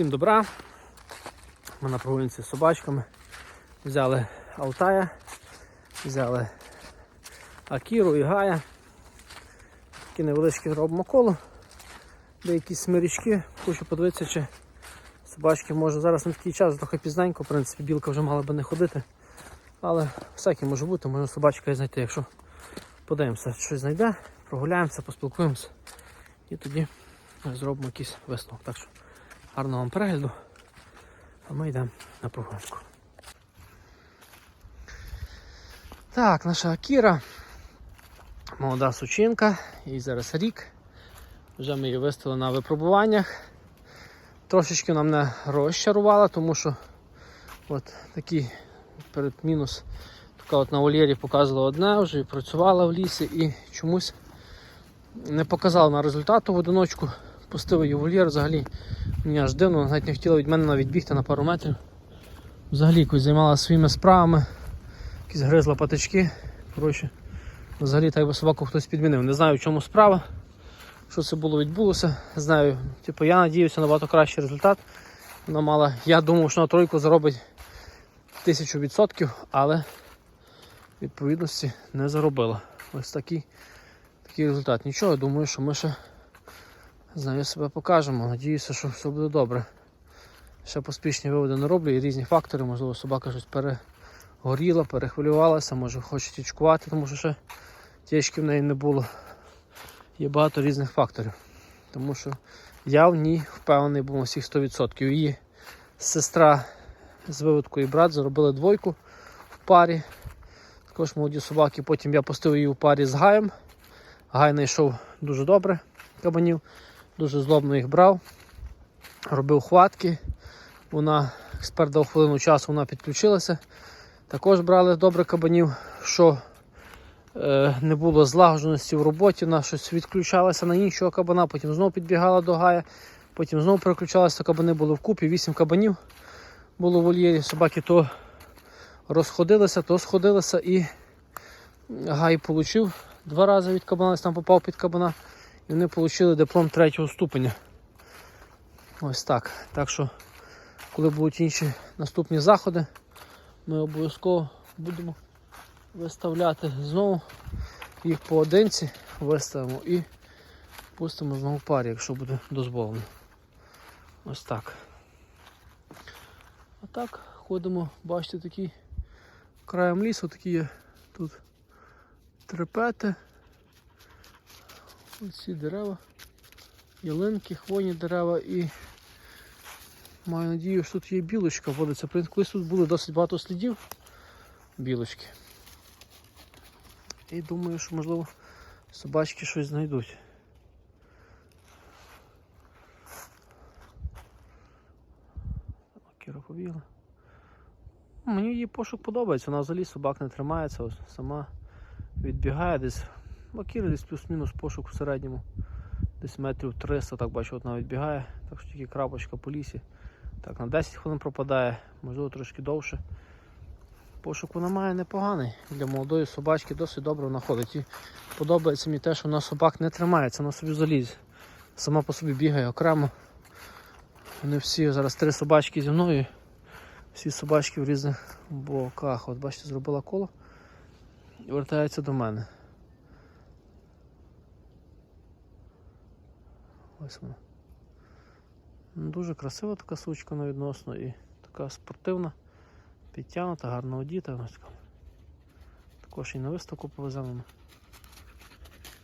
Всім добра. Ми на прогулянці з собачками. Взяли Алтая, взяли Акіру і Гая. Такі невеличкі робимо коло. Де якісь смирічки. Хочу подивитися, чи собачки може зараз на такий час, трохи пізненько, в принципі, білка вже мала би не ходити. Але всяке може бути, можна собачка і знайти. Якщо подивимося, щось знайде, прогуляємося, поспілкуємося і тоді зробимо якийсь висновок. Так що гарного вам перегляду, а ми йдемо на прогулянку. Так, наша Акіра, молода сучинка, їй зараз рік. Вже ми її виставили на випробуваннях. Трошечки нам не розчарувала, тому що от такий перед мінус така от на вольєрі показувала одне, вже і працювала в лісі і чомусь не показала на результату в одиночку. Пустив її вольєр, взагалі мені аж дивно, навіть не хотіла від мене навіть бігти на пару метрів. Взагалі якось займалася своїми справами, якісь гризла патички. Коротше, взагалі так би собаку хтось підмінив. Не знаю в чому справа, що це було відбулося. Знаю, типу, я надіюся на набагато кращий результат. Вона мала, я думав, що на тройку заробить тисячу відсотків, але відповідності не заробила. Ось такий, такий результат. Нічого, думаю, що ми ще з нею себе покажемо. Надіюся, що все буде добре. Ще поспішні виводи не роблю і різні фактори, можливо, собака щось перегоріла, перехвилювалася, може хоче тічкувати, тому що ще тічки в неї не було. Є багато різних факторів. Тому що я в ній впевнений був на всіх 100%. Її сестра з виводкою і брат заробили двойку в парі. Також молоді собаки. Потім я пустив її в парі з Гаєм. Гай знайшов дуже добре кабанів, дуже злобно їх брав, робив хватки. Вона експерт дав хвилину часу, вона підключилася. Також брали добре кабанів, що е, не було злагодженості в роботі, вона щось відключалася на іншого кабана, потім знову підбігала до гая, потім знову переключалася, кабани були вкупі, вісім кабанів було в вольєрі, собаки то розходилися, то сходилися і гай отримав два рази від кабана, там попав під кабана. І вони отримали диплом третього ступеня. Ось так. Так що, коли будуть інші наступні заходи, ми обов'язково будемо виставляти знову їх поодинці, виставимо і пустимо знову парі, якщо буде дозволено. Ось так. А так, ходимо, бачите, такий краєм лісу, такі є тут трепети. Ці дерева, ялинки, хвойні дерева і маю надію, що тут є білочка водиться. Колись тут було досить багато слідів білочки. І думаю, що можливо собачки щось знайдуть. Кіра побігла. Мені її пошук подобається, вона взагалі собак не тримається, сама відбігає десь. Макіри десь плюс-мінус пошук в середньому. Десь метрів 300, так бачу, от вона відбігає, так що тільки крапочка по лісі. Так, на 10 хвилин пропадає, можливо трошки довше. Пошук вона має непоганий. Для молодої собачки досить добре вона ходить. І подобається мені те, що вона собак не тримається, вона собі заліз. Сама по собі бігає окремо. Вони всі, зараз три собачки зі мною. Всі собачки в різних боках. От бачите, зробила коло і вертається до мене. Ось вона. Ну, Дуже красива така сучка на відносно і така спортивна, підтягнута, гарно одіта. Також і на виставку повеземо.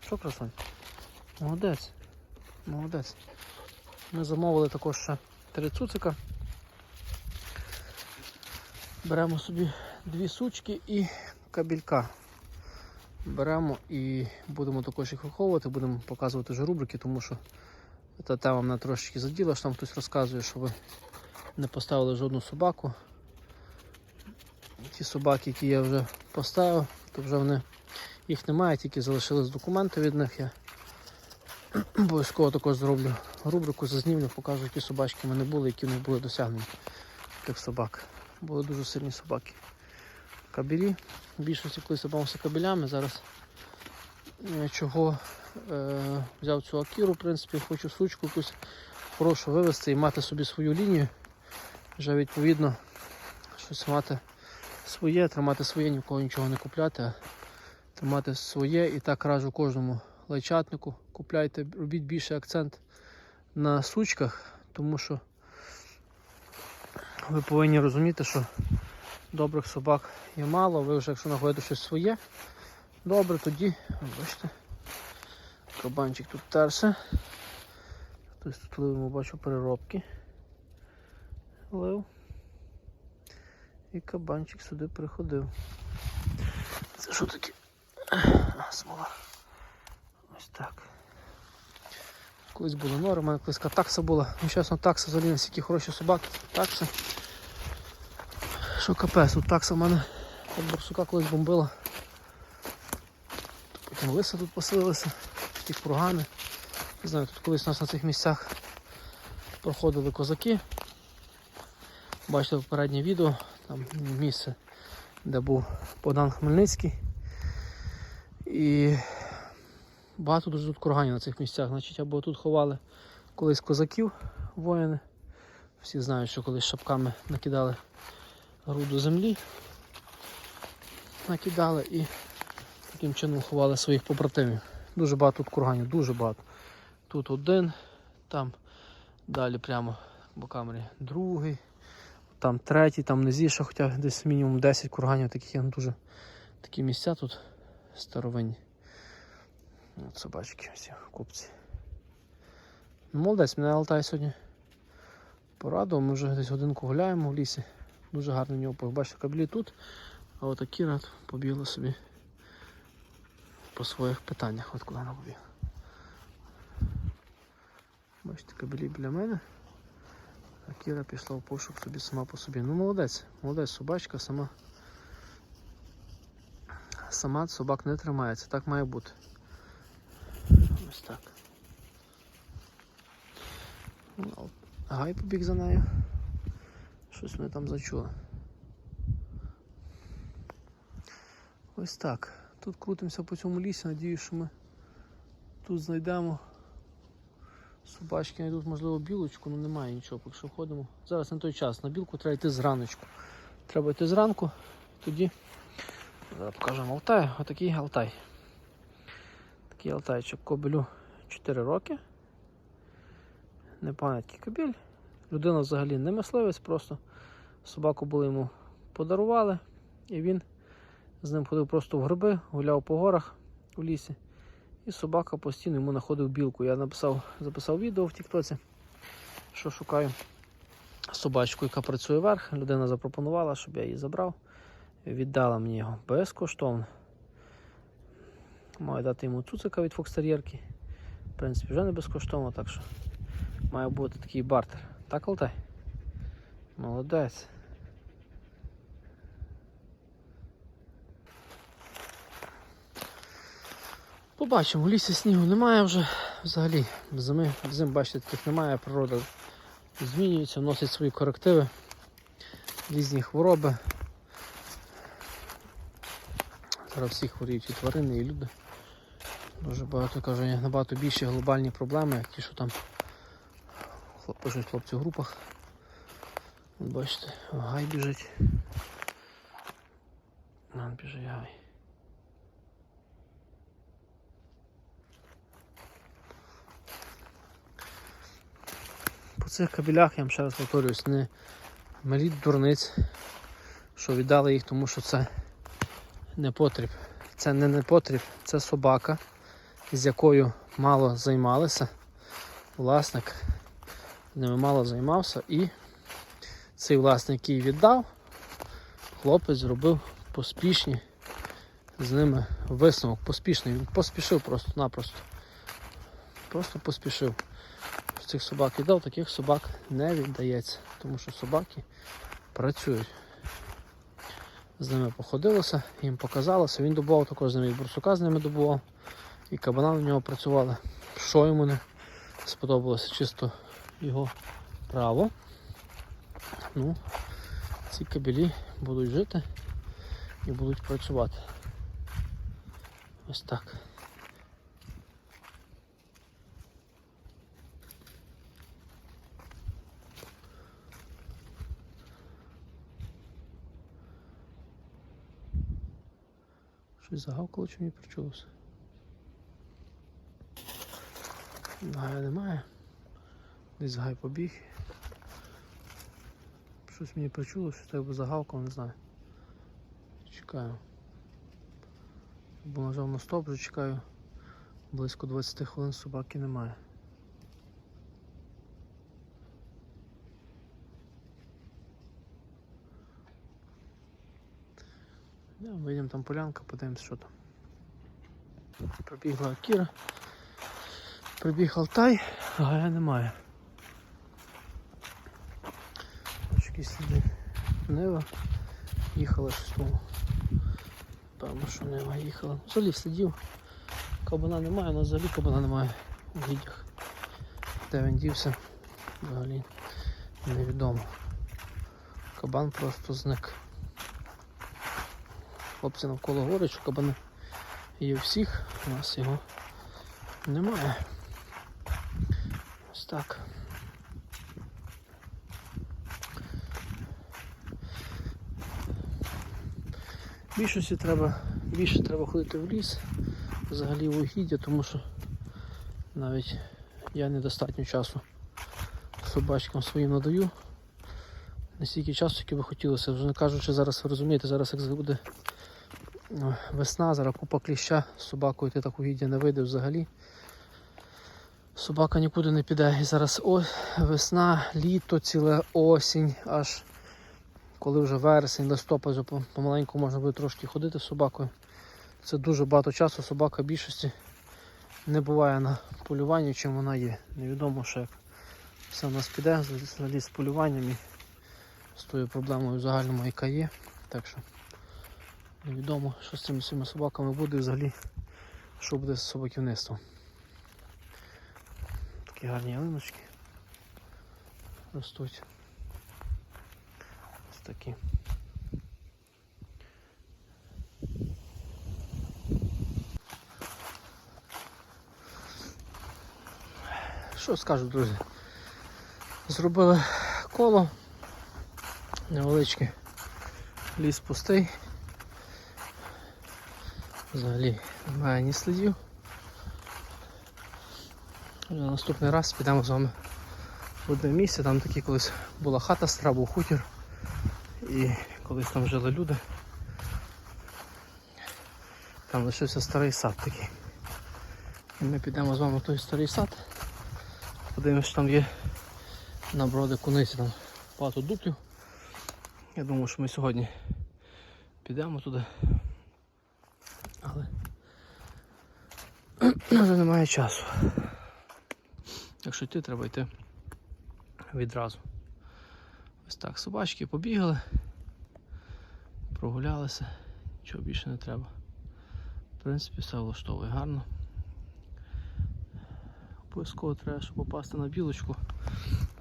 Що красунь? Молодець. Молодець. Ми замовили також ще три цуцика. Беремо собі дві сучки і кабелька. Беремо і будемо також їх виховувати, будемо показувати вже рубрики, тому що ця тема мене трошечки заділа, що там хтось розказує, що ви не поставили жодну собаку. Ті собаки, які я вже поставив, то вже вони їх немає, тільки залишились документи від них. Я обов'язково також зроблю рубрику, зазнімлю, покажу, які собачки в мене були, які в них були досягнені тих собак. Були дуже сильні собаки. Кабелі. В більшості коли займався кабелями, зараз чого е, взяв цю акіру, в принципі, хочу сучку якусь хорошу вивести і мати собі свою лінію. Вже відповідно щось мати своє, тримати своє, ні в кого нічого не купляти, а тримати своє і так раджу кожному лайчатнику. Купляйте, робіть більше акцент на сучках, тому що ви повинні розуміти, що добрих собак є мало, ви вже якщо знаходите щось своє, добре, тоді, бачите, кабанчик тут терся. Хтось тут ливимо, бачу переробки. Лив. І кабанчик сюди приходив. Це що таке? Смола. Ось так. Колись була норма, у мене колись такса була. Ну, чесно, такса взагалі настільки хороші собаки. Такса. Що капець, тут такса в мене от борсука колись бомбила. Потім лиса тут поселилися, ті кургани. Не знаю, тут колись у нас на цих місцях проходили козаки. Бачите попереднє відео, там місце, де був Богдан Хмельницький. І багато дуже тут курганів на цих місцях. Значить, або тут ховали колись козаків воїни. Всі знають, що колись шапками накидали груду землі, накидали і таким чином ховали своїх побратимів. Дуже багато тут курганів, дуже багато. Тут один, там далі прямо по камері другий, там третій, там низіше, хоча десь мінімум 10 курганів таких є дуже такі місця тут старовинні. От собачки всі купці. Ну, молодець, мене Алтай сьогодні порадував, ми вже десь годинку гуляємо в лісі. Дуже гарно в нього побачите каблі тут, а от Акіра побігла собі по своїх питаннях. От куди вона побігла. Бачите, кабелі біля мене. А Кіра пішла в пошук собі сама по собі. Ну молодець, молодець, собачка сама. Сама собак не тримається, так має бути. Ось так. Ну, Гай побіг за нею. Щось ми там зачули. Ось так. Тут крутимося по цьому лісі, надіюсь, що ми тут знайдемо. Собачки знайдуть, можливо, білочку, але немає нічого, поки що ходимо. Зараз не той час, на білку треба йти зраночку. Треба йти зранку, тоді зараз покажемо Алтай, отакий Алтай. Такий Алтайчик кобелю 4 роки. Непам'яткий кобіль. Людина взагалі не мисливець, просто собаку були йому подарували, і він з ним ходив просто в гриби, гуляв по горах у лісі. І собака постійно йому знаходив білку. Я написав, записав відео в Тіктоці, що шукаю собачку, яка працює вверх. Людина запропонувала, щоб я її забрав. Віддала мені його безкоштовно. Маю дати йому цуцика від фокстер'єрки. В принципі, вже не безкоштовно, так що має бути такий бартер. Так, Алтай? Молодець. Побачимо, в лісі снігу немає вже взагалі. Зими, зим, бачите, таких немає, природа змінюється, вносить свої корективи, різні хвороби. Зараз всі хворіють і тварини, і люди. Дуже багато кажу, набагато більші глобальні проблеми, як ті, що там пишуть хлопці в групах. Бачите, гай біжить. Вон біжить гай. По цих кабелях, я вам ще раз повторюсь, не миліть дурниць, що віддали їх, тому що це не потріб. Це не непотріб, це собака, з якою мало займалися. Власник ними мало займався і цей власник, який віддав, хлопець зробив поспішні з ними висновок. Поспішний. Він поспішив просто-напросто. Просто поспішив. Цих собак віддав, таких собак не віддається, тому що собаки працюють. З ними походилося, їм показалося, він добував також з ними і бурсука з ними добував, і кабана на нього працювали. Що йому не сподобалося, чисто його право. Ну, ці кабелі будуть жити і будуть працювати. Ось так. Щось загавкало чи мені причулося? Гая немає. Десь гай побіг. Щось мені причулося, що тебе загавкав, не знаю. Чекаю. Бо нажав на стоп, вже чекаю. Близько 20 хвилин собаки немає. Да, вийдемо там полянка, подивимось, що там. Пробігла Кіра. Прибіг Алтай, а гая немає. Якісь сліди Нева. Їхала щось тому. Певно, що Нева їхала. Взагалі слідів. Кабана немає, у нас взагалі кабана немає у відях. Де він дівся, взагалі невідомо. Кабан просто зник. Хлопці навколо говорять, що кабани є всіх, у нас його немає. Ось так. Більшості треба, більше треба ходити в ліс, взагалі в угіддя, тому що навіть я недостатньо часу собачкам своїм надаю. Не стільки часу, який би хотілося. Вже не кажучи, зараз ви розумієте, зараз як буде весна, зараз купа кліща, з собакою ти так угіддя не вийде взагалі. Собака нікуди не піде. І зараз о, весна, літо, ціле осінь, аж коли вже вересень, листопад, помаленьку можна буде трошки ходити з собакою. Це дуже багато часу, собака в більшості не буває на полюванні, чим вона є. Невідомо, що як все в нас піде взагалі з полюванням і з тою проблемою загальному, яка є. Так що невідомо, що з цими всіма собаками буде взагалі, що буде з собаківництвом. Такі гарні ялиночки ростуть. Ось такі. Що скажу, друзі? Зробили коло невеличке, ліс пустий. Взагалі немає ні слідів. Вже наступний раз підемо з вами в одне місце, там такі колись була хата стара, був хутір. І колись там жили люди. Там лишився старий сад такий. І ми підемо з вами в той старий сад. Подивимось, що там є наброди куниці, там багато дуплів. Я думаю, що ми сьогодні підемо туди. Але вже немає часу. Якщо йти, треба йти відразу. Ось так, собачки побігали, прогулялися, нічого більше не треба. В принципі, все влаштовує гарно. Обов'язково треба, щоб попасти на білочку.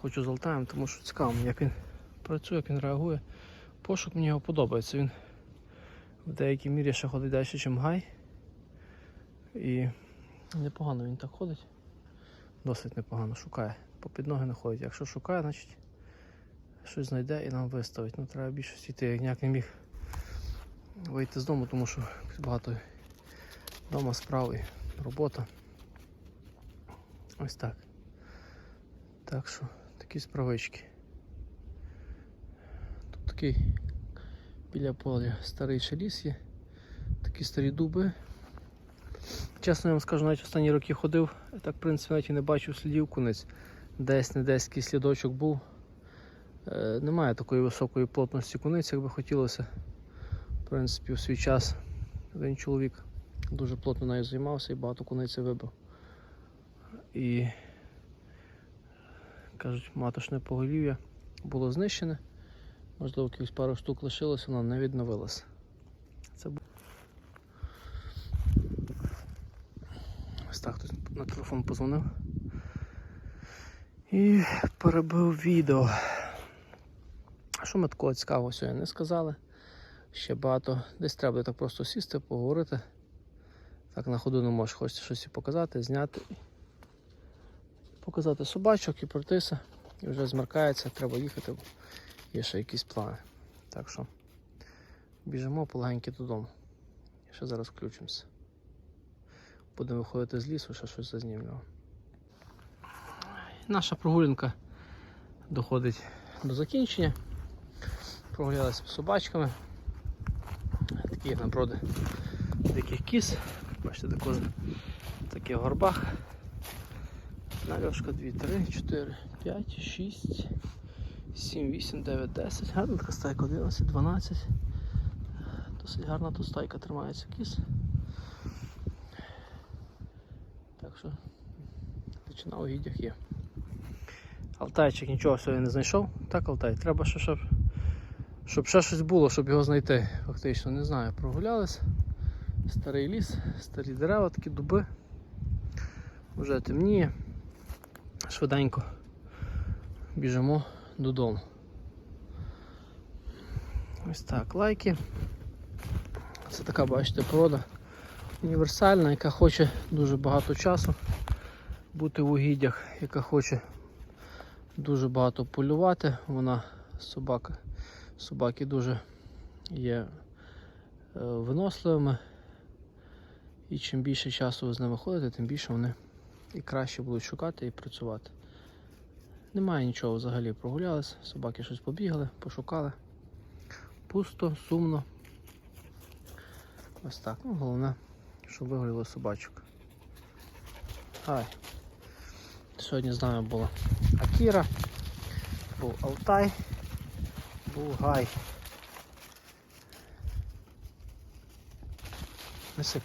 Хочу з тому що цікаво, як він працює, як він реагує. Пошук мені його подобається. Він в деякій мірі ще ходить далі, ніж гай. І непогано він так ходить. Досить непогано шукає. Попід ноги не ходить. Якщо шукає, значить щось знайде і нам виставить. Ну треба більше йти. Я ніяк не міг вийти з дому, тому що багато вдома справ і робота. Ось так. Так що такі справички. Тут такий біля поля старий ще ліс є. Такі старі дуби. Чесно я вам скажу, навіть останні роки ходив, так в принципі навіть і не бачив слідів куниць. Десь не десь якийсь слідочок був. Е, немає такої високої плотності куниць, як би хотілося. В принципі, в свій час один чоловік дуже плотно нею займався і багато куниці вибив. І кажуть, маточне поголів'я було знищене. Можливо, якихось пару штук лишилося, воно не відновилося. Це бу- Ось так хтось на телефон позвонив. І перебив відео. Що ми такого цікавого сьогодні не сказали? Ще багато. Десь треба так просто сісти, поговорити. Так на ходу не можеш, хочеться щось і показати, зняти. Показати собачок і пройтися. І вже змеркається, треба їхати, є ще якісь плани. Так що біжимо полегеньки додому. Ще зараз включимося. Будемо виходити з лісу, ще щось зазнімемо. Наша прогулянка доходить до закінчення. Прогулялися собачками. Такі наброди диких кіз. Бачите, в таких горбах. Нальошка 2, 3, 4, 5, 6, 7, 8, 9, 10. Гарна така стайка 11, 12. Досить гарна тут стайка тримається кіз. Так що дичина у гідях є. Алтайчик нічого сьогодні не знайшов. Так, Алтай, треба ще, щоб, щоб ще щось було, щоб його знайти. Фактично, не знаю, прогулялись. Старий ліс, старі дерева, такі дуби. Вже темніє. Швиденько біжимо додому. Ось так, лайки. Це така, бачите, порода універсальна, яка хоче дуже багато часу бути в угіддях, яка хоче дуже багато полювати. Вона собака, собаки дуже є е, виносливими. І чим більше часу ви з ними ходите, тим більше вони і краще будуть шукати і працювати. Немає нічого взагалі, прогулялись, собаки щось побігали, пошукали. Пусто, сумно. Ось так. Ну, головне, щоб вигуляло собачок. Ай. Сьогодні з нами була Акіра, був Алтай, був Гай. Неси.